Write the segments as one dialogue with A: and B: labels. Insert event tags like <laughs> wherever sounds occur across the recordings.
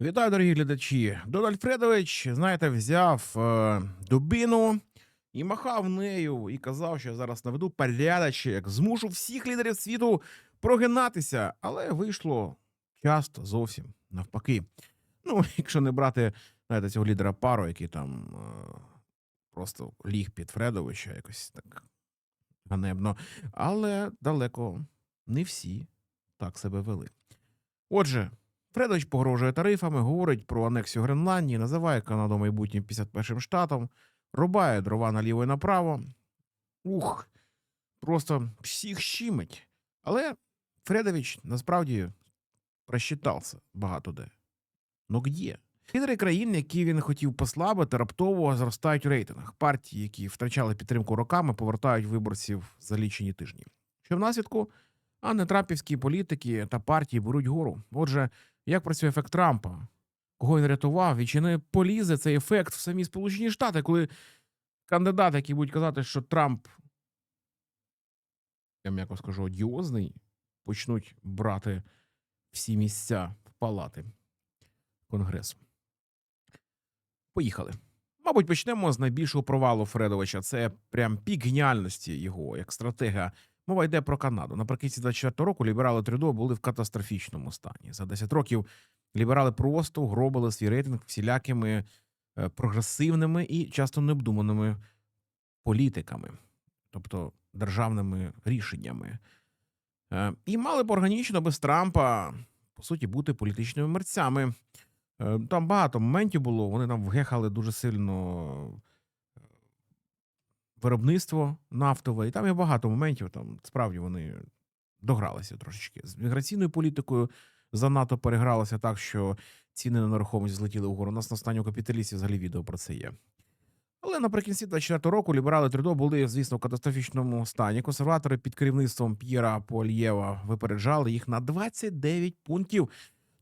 A: Вітаю, дорогі глядачі. Дональд Фредович, знаєте, взяв е, дубину і махав нею, і казав, що я зараз наведу порядочок, змушу всіх лідерів світу прогинатися, але вийшло часто зовсім навпаки. Ну, <laughs> якщо не брати, знаєте, цього лідера пару, який там е, просто ліг під Фредовича, якось так ганебно. Але далеко не всі так себе вели. Отже, Фредович погрожує тарифами, говорить про анексію Гренландії, називає Канаду майбутнім 51-м штатом, рубає дрова наліво і направо. Ух, просто всіх щимить. Але Фредович насправді просчитався багато де. Ну где? Лідери країн, які він хотів послабити, раптово зростають у рейтингах. Партії, які втрачали підтримку роками, повертають виборців за лічені тижні. Що в наслідку? А нетрапівські політики та партії беруть гору. Отже, як працює ефект Трампа? Кого він рятував? І чи не полізе цей ефект в самі Сполучені Штати, коли кандидати, які будуть казати, що Трамп, я м'яко скажу, одіозний, почнуть брати всі місця в палати Конгресу. Поїхали. Мабуть, почнемо з найбільшого провалу Фредовича. Це прям пік геніальності його як стратега. Мова йде про Канаду. Наприкінці 24 року ліберали Трюдо були в катастрофічному стані. За 10 років ліберали просто гробили свій рейтинг всілякими е, прогресивними і часто необдуманими політиками, тобто державними рішеннями. Е, І мали б органічно без Трампа, по суті, бути політичними мерцями. Е, Там багато моментів було. Вони там вгехали дуже сильно виробництво нафтове, і там є багато моментів. Там справді вони догралися трошечки. З міграційною політикою занадто перегралося так, що ціни на нерухомість злетіли вгору. У нас на останньому капіталісті взагалі відео про це є. Але наприкінці 24 року ліберали Трюдо були, звісно, в катастрофічному стані. Консерватори під керівництвом П'єра Полєва випереджали їх на 29 пунктів.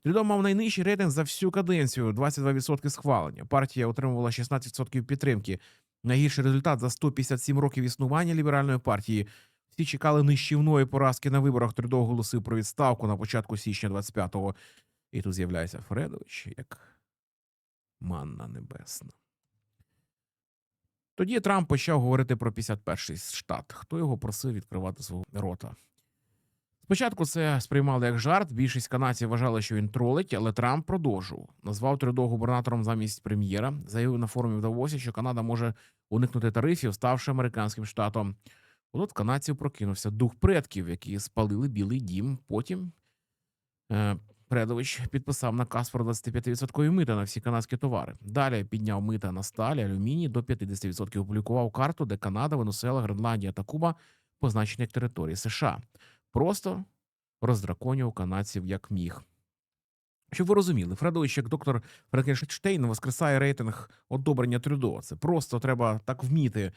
A: Трюдо мав найнижчий рейтинг за всю каденцію 22% схвалення. Партія отримувала 16% підтримки. Найгірший результат за 157 років існування ліберальної партії. Всі чекали нищівної поразки на виборах. Трюдо оголосив про відставку на початку січня 25-го. І тут з'являється Фредович як манна небесна. Тоді Трамп почав говорити про 51-й штат. Хто його просив відкривати свого рота? Спочатку це сприймали як жарт. Більшість канадців вважали, що він тролить, але Трамп продовжував. Назвав Трюдо губернатором замість прем'єра. Заявив на форумі в Давосі, що Канада може уникнути тарифів, ставши американським штатом. От канадців прокинувся дух предків, які спалили Білий дім. Потім е, Предович підписав наказ про 25% мита на всі канадські товари. Далі підняв мита на сталь, алюміній до 50%. Опублікував карту, де Канада, Венесуела, Гренландія та Куба позначені як території США. Просто роздраконював канадців як міг. Щоб ви розуміли, Фредович, як доктор Франкенштейн, воскресає рейтинг одобрення Трюдо. Це просто треба так вміти.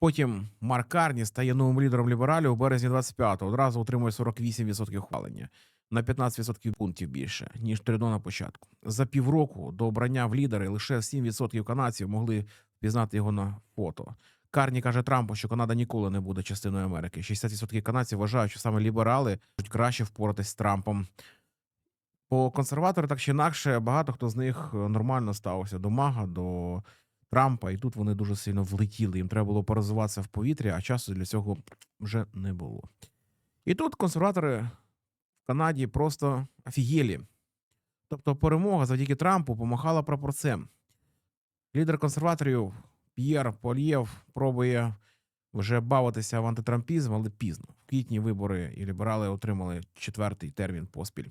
A: Потім Марк Карні стає новим лідером лібералів у березні 25-го. Одразу отримує 48% ухвалення. На 15% пунктів більше, ніж Трюдо на початку. За півроку до обрання в лідери лише 7% канадців могли впізнати його на фото. Карні каже Трампу, що Канада ніколи не буде частиною Америки. 60% канадців вважають, що саме ліберали можуть краще впоратись з Трампом. По консерватори так чи інакше, багато хто з них е, нормально ставився до Мага, до Трампа, і тут вони дуже сильно влетіли. Їм треба було порозуватися в повітрі, а часу для цього вже не було. І тут консерватори в Канаді просто офігєлі. Тобто перемога завдяки Трампу помахала прапорцем. Лідер консерваторів П'єр Полєв пробує вже бавитися в антитрампізм, але пізно. В квітні вибори і ліберали отримали четвертий термін поспіль.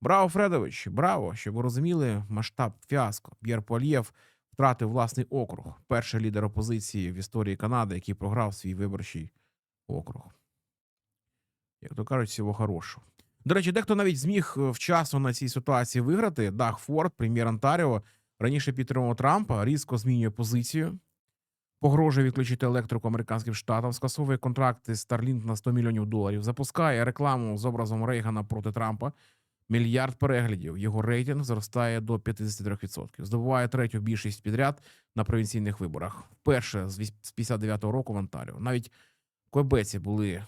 A: Браво, Фредович! Браво! Щоб ви розуміли масштаб фіаско. П'єр Полєв втратив власний округ. Перший лідер опозиції в історії Канади, який програв свій виборчий округ. Як то кажуть, всього хорошого. До речі, дехто навіть зміг е, вчасно на цій ситуації виграти. Даг Форд, прем'єр Онтаріо, раніше підтримував Трампа, різко змінює позицію. Погрожує відключити електрику американським штатам, скасовує контракти Starlink на 100 мільйонів доларів, запускає рекламу з образом Рейгана проти Трампа. Мільярд переглядів. Його рейтинг зростає до 53%. Здобуває третю більшість підряд на провінційних виборах. Вперше з 59-го року в Онтаріо. Навіть Квебеці були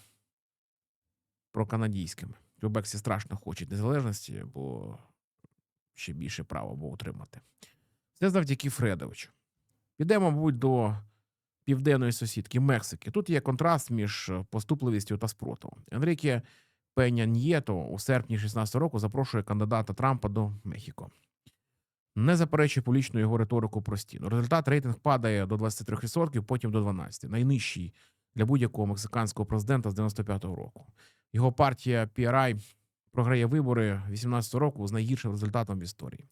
A: проканадійськими. Квебекці страшно хочуть незалежності, бо ще більше права було отримати. Це завдяки Фредовичу. Підемо, мабуть, до південної сусідки Мексики. Тут є контраст між е, поступливістю та спротивом. Енріке Пеня Ньєто у серпні 16 року запрошує кандидата Трампа до Мехіко. Не заперечує публічну його риторику про стіну. Результат рейтинг падає до 23%, потім до 12%. Найнижчий для будь-якого мексиканського президента з 95-го року. Його партія PRI програє вибори 18-го року з найгіршим результатом в історії.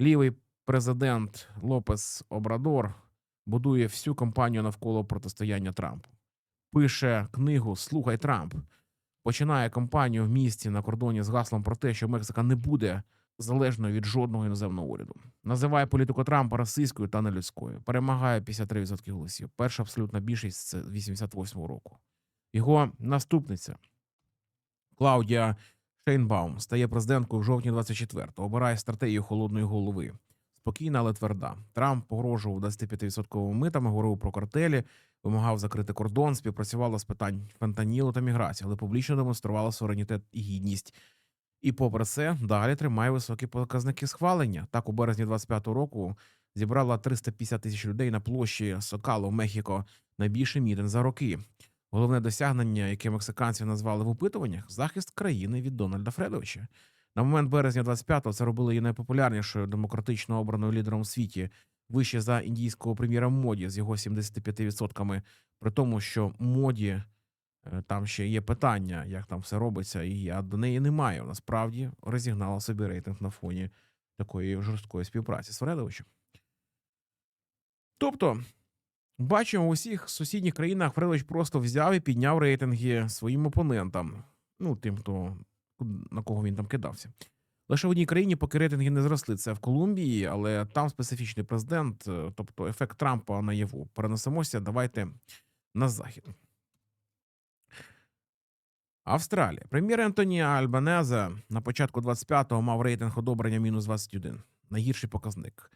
A: Лівий президент Лопес Обрадор будує всю кампанію навколо протистояння Трампу. Пише книгу Слухай Трамп. Починає кампанію в місті на кордоні з гаслом про те, що Мексика не буде залежною від жодного іноземного уряду. Називає політику Трампа расистською та нелюдською. Перемагає 53% голосів. Перша абсолютна більшість з 88-го року. Його наступниця Клаудія Шейнбаум стає президенткою в жовтні 24-го. Обирає стратегію холодної голови. Спокійна, але тверда. Трамп погрожував 25% митами, говорив про картелі, вимагав закрити кордон, співпрацювала з питань фентанілу та міграції, але публічно демонструвала суверенітет і гідність. І попри це, далі тримає високі показники схвалення. Так, у березні 25-го року зібрала 350 тисяч людей на площі Сокало Мехіко, найбільший мітинг за роки. Головне досягнення, яке мексиканці назвали в опитуваннях, захист країни від Дональда Фредовича. На момент березня 25-го це робили її найпопулярнішою демократично обраною лідером у світі, вище за індійського прем'єра Моді з його 75%, при тому, що моді е, там ще є питання, як там все робиться, і я до неї немає. Насправді розігнала собі рейтинг на фоні такої жорсткої співпраці з Фредовичем. Тобто, бачимо у всіх сусідніх країнах Фредович просто взяв і підняв рейтинги своїм опонентам, ну тим, хто на кого він там кидався. Лише в одній країні поки рейтинги не зросли. Це в Колумбії, але там специфічний президент, е, тобто ефект Трампа наяву. Перенесемося. Давайте на захід. Австралія. Прем'єр Ентоні Альбанеза на початку 25-го мав рейтинг одобрення мінус 21. Найгірший показник.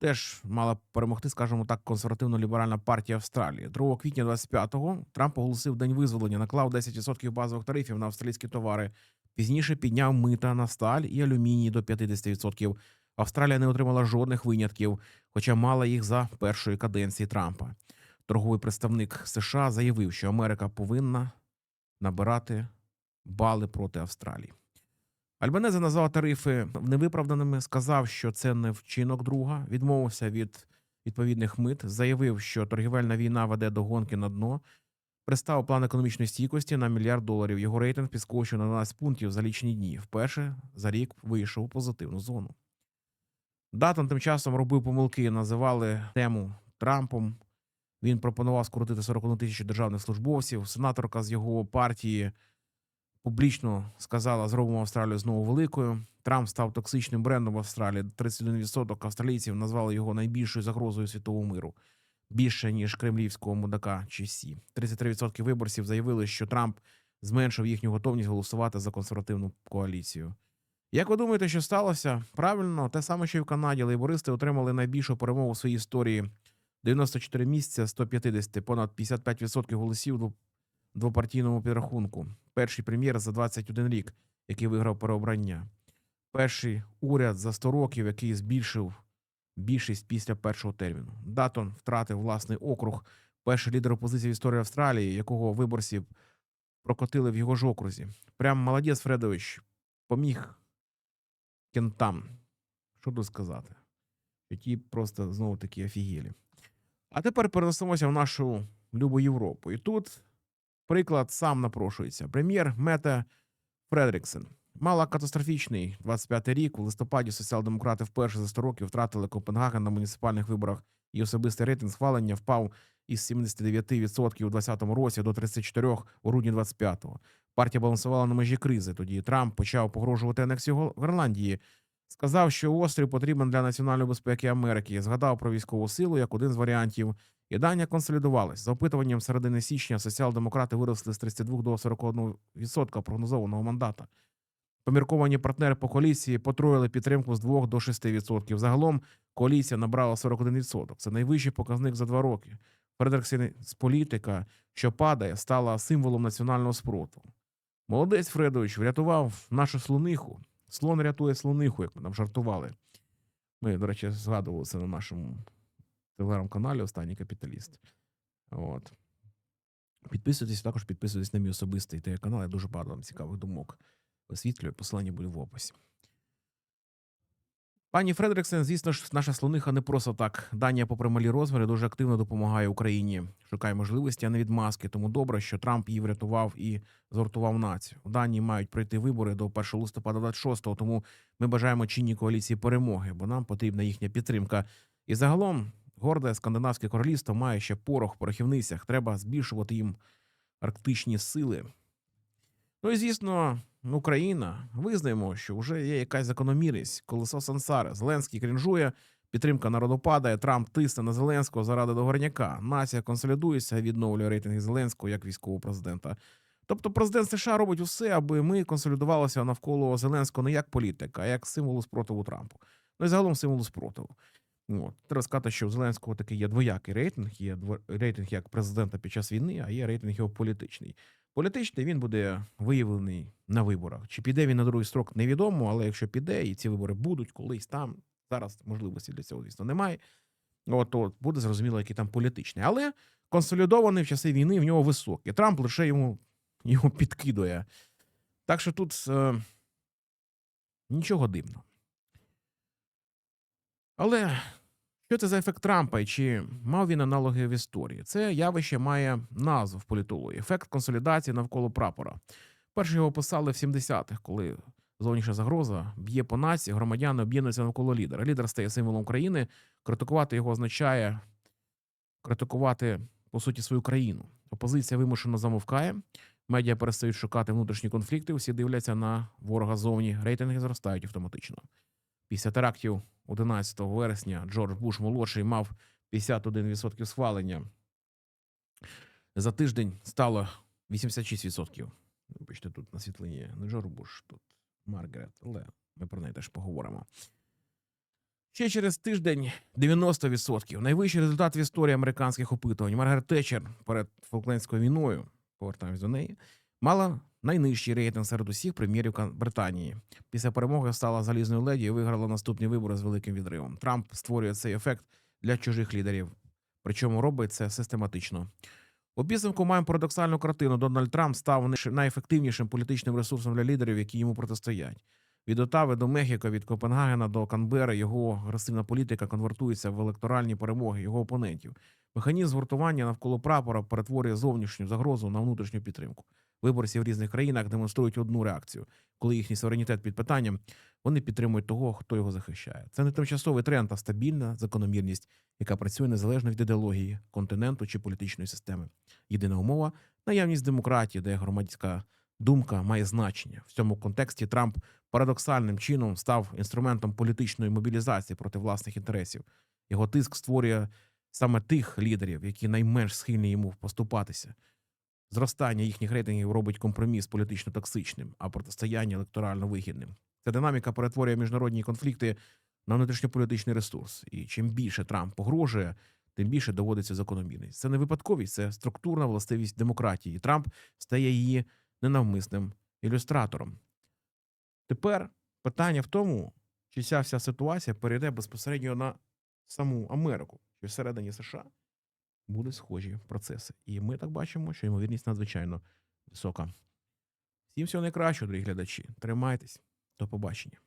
A: Теж мала перемогти, скажімо так, консервативно-ліберальна партія Австралії. 2 квітня 25-го Трамп оголосив день визволення, наклав 10% базових тарифів на австралійські товари. Пізніше підняв мита на сталь і алюміній до 50%. Австралія не отримала жодних винятків, хоча мала їх за першої каденції Трампа. Торговий представник США заявив, що Америка повинна набирати бали проти Австралії. Альбанезе назвав тарифи невиправданими, сказав, що це не вчинок друга, відмовився від відповідних мит, заявив, що торгівельна війна веде до гонки на дно, представив план економічної стійкості на мільярд доларів. Його рейтинг підскочив на 12 пунктів за лічні дні. Вперше за рік вийшов у позитивну зону. Датон тим часом робив помилки, називали тему Трампом. Він пропонував скоротити 41 тисячу державних службовців. Сенаторка з його партії публічно сказала: зробимо Австралію знову великою. Трамп став токсичним брендом в Австралії. 31% австралійців назвали його найбільшою загрозою світового миру. Більше ніж кремлівського мудака чи сі. 33% виборців заявили, що Трамп зменшив їхню готовність голосувати за консервативну коаліцію. Як ви думаєте, що сталося? Правильно, те саме, що і в Канаді, лейбористи отримали найбільшу перемогу в своїй історії 94 місця, 150, понад 55% голосів в двопартійному підрахунку. Перший прем'єр за 21 рік, який виграв переобрання. Перший уряд за 100 років, який збільшив більшість після першого терміну. Датон втратив власний округ. Перший лідер опозиції в історії Австралії, якого виборці прокотили в його ж окрузі. Прям молодець Фредович поміг кентам. Що тут сказати? Ті просто знову такі офігелі. А тепер перенесемося в нашу любу Європу. І тут приклад сам напрошується. Прем'єр Мета Фредріксен мала катастрофічний 25-й рік. У листопаді соціал-демократи вперше за 100 років втратили Копенгаген на муніципальних виборах. І особистий рейтинг схвалення впав із 79% у 2020 році до 34% у грудні 25-го. Партія балансувала на межі кризи. Тоді Трамп почав погрожувати анексію Гренландії. Сказав, що острів потрібен для національної безпеки Америки. Згадав про військову силу як один з варіантів. І дання консолідувались. За опитуванням середини січня соціал-демократи виросли з 32 до 41% прогнозованого мандата. Помірковані партнери по коаліції потроїли підтримку з 2 до 6%. Загалом коаліція набрала 41%. Це найвищий показник за два роки. Фредериксен з політика, що падає, стала символом національного спротиву. Молодець Фредович врятував нашу слониху. Слон рятує слониху, як ми там жартували. Ми, до речі, згадували це на нашому телеграм-каналі Останній капіталіст. От. Підписуйтесь, також підписуйтесь на мій особистий телеканал. Я дуже багато вам цікавих думок висвітлюю. Посилання буде в описі. Пані Фредриксен, звісно ж, наша слониха не просто так. Данія, попри малі розміри, дуже активно допомагає Україні. Шукає можливості, а не відмазки. Тому добре, що Трамп її врятував і згуртував націю. У Данії мають пройти вибори до 1 листопада 26-го, тому ми бажаємо чинній коаліції перемоги, бо нам потрібна їхня підтримка. І загалом горде скандинавське королівство має ще порох в порохівницях. Треба збільшувати їм арктичні сили. Ну і звісно, Україна визнаємо, що вже є якась закономірність. Колесо сансари. Зеленський крінжує, підтримка народу падає. Трамп тисне на Зеленського заради договорняка. Нація консолідується, відновлює рейтинги Зеленського як військового президента. Тобто, президент США робить усе, аби ми консолідувалися навколо Зеленського не як політика, а як символу спротиву Трампу. Ну і загалом символу спротиву. От. Треба сказати, що у Зеленського такий є двоякий рейтинг. Є рейтинг як президента під час війни, а є рейтинг його політичний. Політичний він буде виявлений на виборах. Чи піде він на другий строк, невідомо, але якщо піде, і ці вибори будуть колись там, зараз можливості для цього, звісно, немає. От, от буде зрозуміло, який там політичний. Але консолідований в часи війни в нього високий. Трамп лише йому його підкидує. Так що тут е, нічого дивного. Але що це за ефект Трампа і чи мав він аналоги в історії? Це явище має назву в політології ефект консолідації навколо прапора. Перше його писали в 70-х, коли зовнішня загроза б'є по нації, громадяни об'єднуються навколо лідера. Лідер стає символом країни. Критикувати його означає критикувати по суті свою країну. Опозиція вимушено замовкає. Медіа перестають шукати внутрішні конфлікти. Усі дивляться на ворога зовні. Рейтинги зростають автоматично. Після терактів 11 вересня Джордж Буш молодший мав 51% схвалення. За тиждень стало 86%. Вибачте, тут на світлині не Джордж Буш, тут Маргарет, але ми про неї теж поговоримо. Ще через тиждень 90%. Найвищий результат в історії американських опитувань. Маргарет Тетчер перед Фолклендською війною, повертаємось до неї, мала найнижчий рейтинг серед усіх прем'єрів Британії. Після перемоги стала залізною леді і виграла наступні вибори з великим відривом. Трамп створює цей ефект для чужих лідерів, причому робить це систематично. У підсумку маємо парадоксальну картину. Дональд Трамп став найефективнішим політичним ресурсом для лідерів, які йому протистоять. Від Отави до Мехіко, від Копенгагена до Канбери його агресивна політика конвертується в електоральні перемоги його опонентів. Механізм згуртування навколо прапора перетворює зовнішню загрозу на внутрішню підтримку. Виборці в різних країнах демонструють одну реакцію. Коли їхній суверенітет під питанням, вони підтримують того, хто його захищає. Це не тимчасовий тренд, а стабільна закономірність, яка працює незалежно від ідеології, континенту чи політичної системи. Єдина умова наявність демократії, де громадська думка має значення. В цьому контексті Трамп парадоксальним чином став інструментом політичної мобілізації проти власних інтересів. Його тиск створює саме тих лідерів, які найменш схильні йому поступатися. Зростання їхніх рейтингів робить компроміс політично токсичним, а протистояння електорально вигідним. Ця динаміка перетворює міжнародні конфлікти на внутрішньополітичний ресурс. І чим більше Трамп погрожує, тим більше доводиться закономірність. Це не випадковість, це структурна властивість демократії. Трамп стає її ненавмисним ілюстратором. Тепер питання в тому, чи ця вся ситуація перейде безпосередньо на саму Америку, чи всередині США будуть схожі процеси. І ми так бачимо, що ймовірність надзвичайно висока. Всім всього найкращого, дорогі глядачі. Тримайтесь. До побачення.